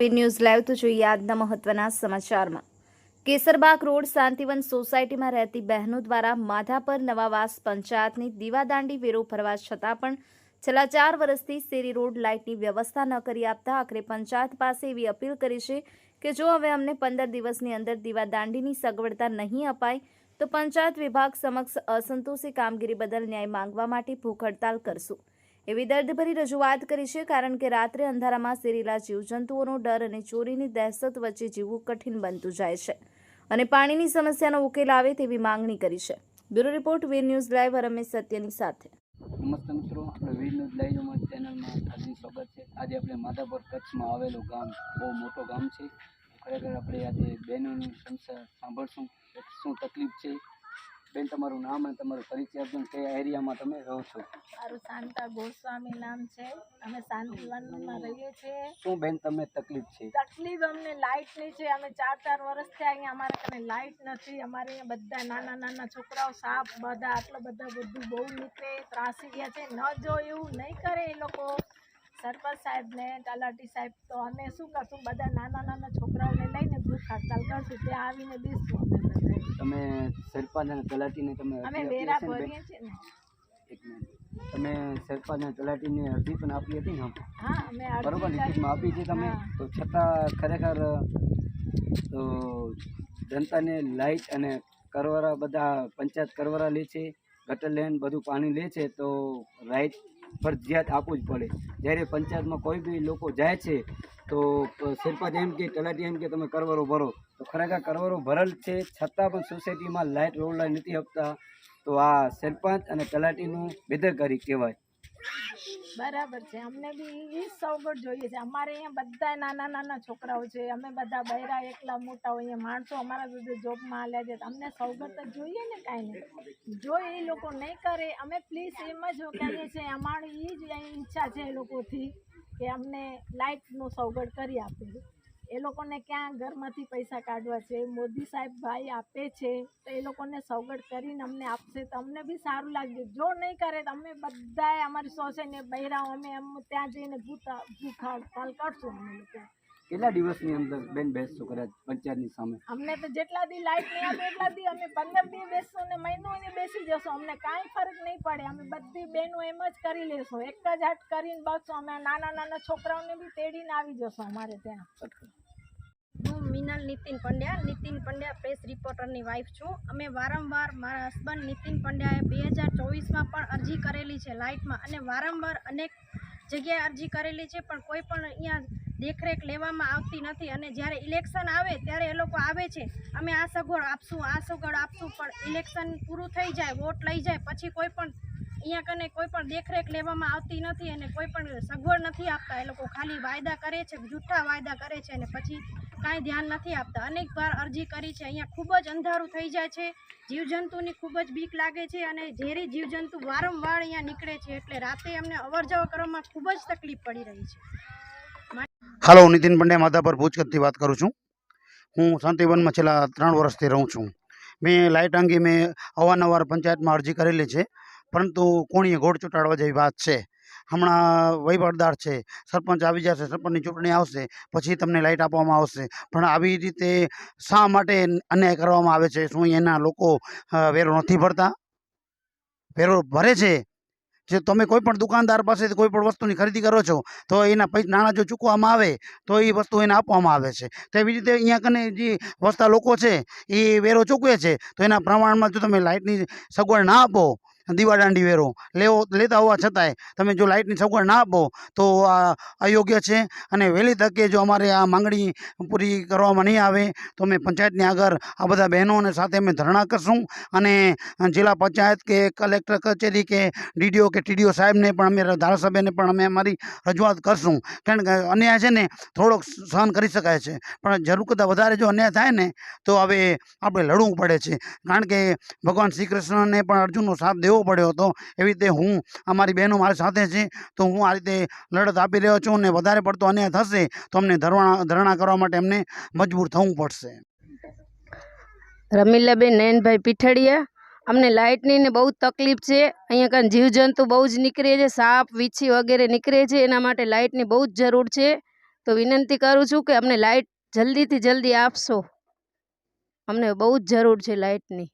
News live તો જોઈએ આજના મહત્વના સમાચારમાં. કેસરબાગ રોડ શાંતિવન સોસાયટીમાં રહેતી બહેનો દ્વારા માધાપર નવાવાસ પંચાયતની દીવાદાંડી વેરો ભરવા છતાં પણ છેલ્લા ચાર વર્ષથી શેરી રોડ લાઇટની વ્યવસ્થા ન કરી આપતા આખરે પંચાયત પાસે એવી અપીલ કરી છે કે જો હવે અમને પંદર દિવસની અંદર દીવાદાંડીની સગવડતા નહીં અપાય, તો પંચાયત વિભાગ સમક્ષ અસંતોષી કામગીરી બદલ ન્યાય માંગવા માટે ભૂખ હડતાલ કરશું. એવી દર્દભરી રજૂઆત કરી છે, કારણ કે રાત્રે અંધારામાં સેરેલા જીવજંતુઓનો ડર અને ચોરીની દહેશત વચ્ચે જીવવું કઠિન બનતું જાય છે અને પાણીની સમસ્યાનો ઉકેલ આવે તેવી માંગણી કરી છે. Bureau report, Veer news live, Ramesh સત્યની સાથે. નમસ્તે મિત્રો, આપણે વીર ન્યૂઝ લાઈવમાં ચેનલમાં હાર્દિક સ્વાગત છે. આજે આપણે માધાપર કચ્છમાં આવેલું ગામ, બહુ મોટું ગામ છે. ખરેખર આપણે આજે બહેનોની સમસ્યા સાંભળશું શું તકલીફ છે બેન તમારું નામ અને તમારો પરિચય આપજો કયા એરિયામાં તમે રહો છો? મારું શાંતા ગોસ્વામી નામ છે. અમે શાંતિવનમાં રહીએ છીએ. શું બેન તમે તકલીફ છે? તકલીફ અમને લાઇટની છે. અમે ચાર ચાર વર્ષથી અહીંયા અમારે કને લાઇટ નથી. અમારે અહીંયા બધા નાના નાના છોકરાઓ સાપ બધા આટલા બધા બધું બહુ નીકળે ત્રાસી ગયા છે. ન જો એવું નહીં કરે એ લોકો. સરપંચ સાહેબને તલાટી સાહેબ તો અમે શું કરશું બધા નાના નાના છોકરાઓને લઈને ભૂખ હડતાલ કરશું ત્યાં આવીને બેસશું તમે સરપંચ અને તલાટીને તમે અમે વેરા? ભરીએ છીએ ને. એક મિનિટ તમે સરપંચ અને તલાટીને અરજી પણ આપી હતી ને હા અમે બરોબર લિખિતમાં આપી છે તમે? તો છતાં ખરેખર તો જનતાને લાઇટ અને કરવારા બધા પંચાયત કરવારા લે છે ગટર લેન બધું પાણી લે છે તો લાઇટ ફરજિયાત આપવું જ પડે. જ્યારે પંચાયતમાં કોઈ બી લોકો જાય છે, તો સરપંચ એમ કે, તલાટી એમ કે, તમે કરવારો ભરો. તો ખરેખર કરવારો ભરેલ છે, છતાં પણ સોસાયટીમાં લાઇટ રોડ લાઇટ નથી આપતા તો આ સરપંચ અને તલાટીનું બેદરકારી કહેવાય. બરાબર છે. અમને બી એ સવગત જોઈએ છે. અમારે અહીંયા બધા નાના નાના છોકરાઓ છે. અમે બધા બૈરા, એકલા, મોટા હોઈએ માણસો અમારા બધા જોબમાં હાલ્યા છે. અમને સવગત જ જોઈએ ને કાંઈ નહીં. જો એ લોકો નહીં કરે, અમે પ્લીઝ એમ જ કહીએ છીએ, અમારી એ જ ઈચ્છા છે એ લોકોથી કે અમને લાઇટનું સવગત કરી આપે. એ લોકોને ક્યાં ઘરમાંથી પૈસા કાઢવા છે? મોદી સાહેબ ભાઈ આપે છે તો એ લોકોને સવગત કરીને અમને આપશે તો અમને બી સારું લાગશે. જો નહીં કરે તો અમે બધાએ અમારી સોસાયટી બહેરાઓ અમે એમ ત્યાં જઈને ભૂતા ભૂખા હડતાલ કરશું અમે લોકો. કેટલા દિવસની અંદર બેન બેસશો કદાચ પંચાયતની સામે? અમને તો જેટલા દી લાઇટ નહીં આવે એટલા દી અમે પંદર દી બેસશું ને મહિનો ને બેસી જશું. અમને કાંઈ ફરક નહીં પડે અમે બધી બહેનો એમ જ કરી લેશું. એક જ હાથ કરીને બસશું. અમે નાના નાના છોકરાઓને બી તેડીને આવી જશું અમારે ત્યાં. હું મિનલ નીતિન પંડ્યા. નીતિન પંડ્યા પ્રેસ રિપોર્ટરની વાઇફ છું. અમે વારંવાર મારા હસબન્ડ નીતિન પંડ્યાએ બે હજાર ચોવીસમાં પણ અરજી કરેલી છે લાઇટમાં અને વારંવાર અનેક જગ્યાએ અરજી કરેલી છે, પણ કોઈ પણ અહીંયા દેખરેખ લેવામાં આવતી નથી અને જ્યારે ઇલેક્શન આવે ત્યારે એ લોકો આવે છે. અમે આ સગવડ આપશું, આ સગવડ આપશું, પણ ઇલેક્શન પૂરું થઈ જાય, વોટ લઈ જાય, પછી કોઈ પણ અહીંયા કને કોઈ પણ દેખરેખ લેવામાં આવતી નથી અને કોઈ પણ સગવડ નથી આપતા. એ લોકો ખાલી વાયદા કરે છે, જૂઠા વાયદા કરે છે અને પછી કાંઈ ધ્યાન નથી આપતા. અનેક વાર અરજી કરી છે. અહીંયા ખૂબ જ અંધારું થઈ જાય છે. જીવજંતુની ખૂબ જ બીક લાગે છે અને ઝેરી જીવજંતુ વારંવાર અહીંયા નીકળે છે એટલે રાતે અમને અવર જવર કરવામાં ખૂબ જ તકલીફ પડી રહી છે. હાલો નીતિન પંડ્યા માધાપર ભુજકતથી વાત કરું છું. હું શાંતિવનમાં છેલ્લા ત્રણ વર્ષથી રહું છું. મેં લાઇટ અંગે મેં અવારનવાર પંચાયતમાં અરજી કરેલી છે. પરંતુ કોણીએ ગોળ ચોંટાડવા જેવી વાત છે. હમણાં વહીવટદાર છે, સરપંચ આવી જશે, સરપંચની ચૂંટણી આવશે, પછી તમને લાઇટ આપવામાં આવશે. પણ આવી રીતે શા માટે અન્યાય કરવામાં આવે છે? શું એના લોકો વેરો નથી ભરતા? વેરો ભરે છે? જે તમે કોઈ પણ દુકાનદાર પાસેથી કોઈ પણ વસ્તુની ખરીદી કરો છો, તો એના પૈસા નાણાં જો ચૂકવામાં આવે, તો એ વસ્તુ એને આપવામાં આવે છે. તો એવી રીતે અહીંયા કને જે વસતા લોકો છે, એ વેરો ચૂકવે છે. તો એના પ્રમાણમાં જો તમે લાઇટની સગવડ ના આપો દીવાદાંડી વેરો. લેવો, લેતા હોવા છતાંય તમે જો લાઇટની સગવડ ના આપો, તો આ અયોગ્ય છે. અને વહેલી તકે જો અમારે આ માંગણી પૂરી કરવામાં નહીં આવે, તો અમે પંચાયતની આગળ આ બધા બહેનોને સાથે અમે ધરણા કરશું. અને જિલ્લા પંચાયત કે કલેક્ટર કચેરી કે ડીડીઓ કે ટીડીઓ સાહેબને પણ અમે, ધારાસભ્યને પણ અમે અમારી રજૂઆત કરશું. કારણ કે અન્યાય છે ને, થોડોક સહન કરી શકાય છે. પણ જરૂર કરતાં વધારે જો અન્યાય થાય ને, તો હવે આપણે લડવું પડે છે. કારણ કે ભગવાન શ્રી કૃષ્ણને પણ અર્જુનનો સાથ દેવો પડ્યો હતો. એવી રીતે હું અમારી બહેનો મારી સાથે છે, તો હું આ રીતે લડત આપી રહ્યો છું અને વધારે પડતો અન્યાય થશે, તો અમને ધરણા ધરણા કરવા માટે અમને મજબૂર થવું પડશે. રમીલાબેન, નયનભાઈ પીઠડિયા, અમને લાઇટની ને બહુ તકલીફ છે. અહીંયા કાંઈ જીવજંતુ બહુ જ નીકળે છે, સાપ, વીછી વગેરે નીકળે છે, એના માટે લાઇટની બહુ જ જરૂર છે. તો વિનંતી કરું છું કે અમને લાઇટ જલ્દીથી જલ્દી આપશો. અમને બહુ જ જરૂર છે લાઇટની.